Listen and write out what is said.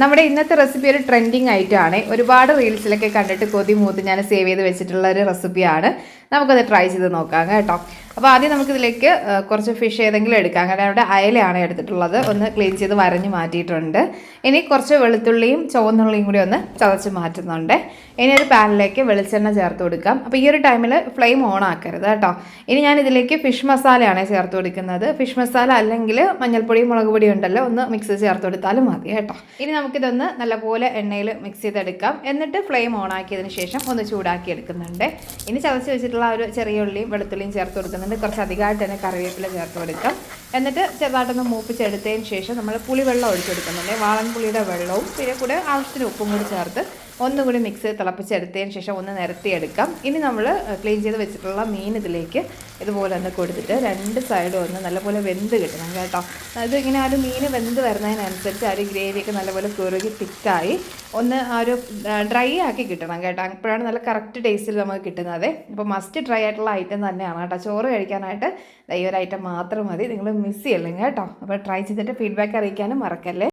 നമ്മുടെ ഇന്നത്തെ റെസിപ്പി ഒരു ട്രെൻഡിങ് ആയിട്ടാണ്. ഒരുപാട് റീൽസിലൊക്കെ കണ്ടിട്ട് കൊതി മൂത്ത് ഞാൻ സേവ് ചെയ്ത് വെച്ചിട്ടുള്ള ഒരു റെസിപ്പിയാണ് നമുക്കത് ട്രൈ ചെയ്ത് നോക്കാം കേട്ടോ. അപ്പോൾ ആദ്യം നമുക്കിതിലേക്ക് കുറച്ച് ഫിഷ് ഏതെങ്കിലും എടുക്കാം. കാരണം അവിടെ അയലയാണ് എടുത്തിട്ടുള്ളത്. ഒന്ന് ക്ലീൻ ചെയ്ത് വരഞ്ഞ് മാറ്റിയിട്ടുണ്ട്. ഇനി കുറച്ച് വെളുത്തുള്ളിയും ചുവന്നുള്ളിയും കൂടി ഒന്ന് ചതച്ച് മാറ്റുന്നുണ്ട്. ഇനി ഒരു പാനിലേക്ക് വെളിച്ചെണ്ണ ചേർത്ത് കൊടുക്കാം. അപ്പോൾ ഈ ഒരു ടൈമിൽ ഫ്ലെയിം ഓൺ ആക്കരുത് കേട്ടോ. ഇനി ഞാൻ ഇതിലേക്ക് ഫിഷ് മസാലയാണ് ചേർത്ത് കൊടുക്കുന്നത്. ഫിഷ് മസാല അല്ലെങ്കിൽ മഞ്ഞൾപ്പൊടിയും മുളക് പൊടിയും ഉണ്ടല്ലോ ഒന്ന് മിക്സ് ചേർത്ത് കൊടുത്താലും മതി കേട്ടോ. ഇനി നമുക്കിതൊന്ന് നല്ലപോലെ എണ്ണയിൽ മിക്സ് ചെയ്തെടുക്കാം. എന്നിട്ട് ഫ്ലെയിം ഓൺ ആക്കിയതിന് ശേഷം ഒന്ന് ചൂടാക്കി എടുക്കുന്നുണ്ട്. ഇനി ചതച്ച് വെച്ചിട്ടുള്ള ഒരു ചെറിയ ഉള്ളിയും വെളുത്തുള്ളിയും ചേർത്ത് കൊടുക്കുന്നുണ്ട്. കുറച്ച് അധികമായിട്ട് തന്നെ കറിവേപ്പില ചേർത്ത് കൊടുക്കാം. എന്നിട്ട് ചെറുതായിട്ടൊന്ന് മൂപ്പിച്ചെടുത്തതിന് ശേഷം നമ്മൾ പുളിവെള്ളം ഒഴിച്ചെടുക്കുന്നുണ്ട്. വാളൻ പുളിയുടെ വെള്ളവും പിന്നെ കൂടെ ആവശ്യത്തിന് ഉപ്പും കൂടി ചേർത്ത് ഒന്നുകൂടി മിക്സ് ചെയ്ത് തിളപ്പിച്ചെടുത്തതിന് ശേഷം ഒന്ന് നിരത്തിയെടുക്കാം. ഇനി നമ്മൾ ക്ലീൻ ചെയ്ത് വെച്ചിട്ടുള്ള മീൻ ഇതിലേക്ക് ഇതുപോലെ ഒന്ന് കൊടുത്തിട്ട് രണ്ട് സൈഡും ഒന്ന് നല്ലപോലെ വെന്ത് കിട്ടണം കേട്ടോ. അത് ഇങ്ങനെ ആ ഒരു മീൻ വെന്ത് വരുന്നതിനനുസരിച്ച് ആ ഒരു ഗ്രേവിയൊക്കെ നല്ലപോലെ കുറുകി തിക്കായി ഒന്ന് ആ ഒരു ഡ്രൈ ആക്കി കിട്ടണം കേട്ടോ. അപ്പോഴാണ് നല്ല കറക്റ്റ് ടേസ്റ്റിൽ നമുക്ക് കിട്ടുന്നത്. അപ്പോൾ മസ്റ്റ് ഡ്രൈ ആയിട്ടുള്ള ഐറ്റം തന്നെയാണ് കേട്ടോ. ചോറ് കഴിക്കാനായിട്ട് ഈ ഒരു ഐറ്റം മാത്രം മതി. നിങ്ങൾ മിസ് ചെയ്യല്ലേ കേട്ടോ. അപ്പോൾ ട്രൈ ചെയ്തിട്ട് ഫീഡ്ബാക്ക് അറിയിക്കാനും മറക്കല്ലേ?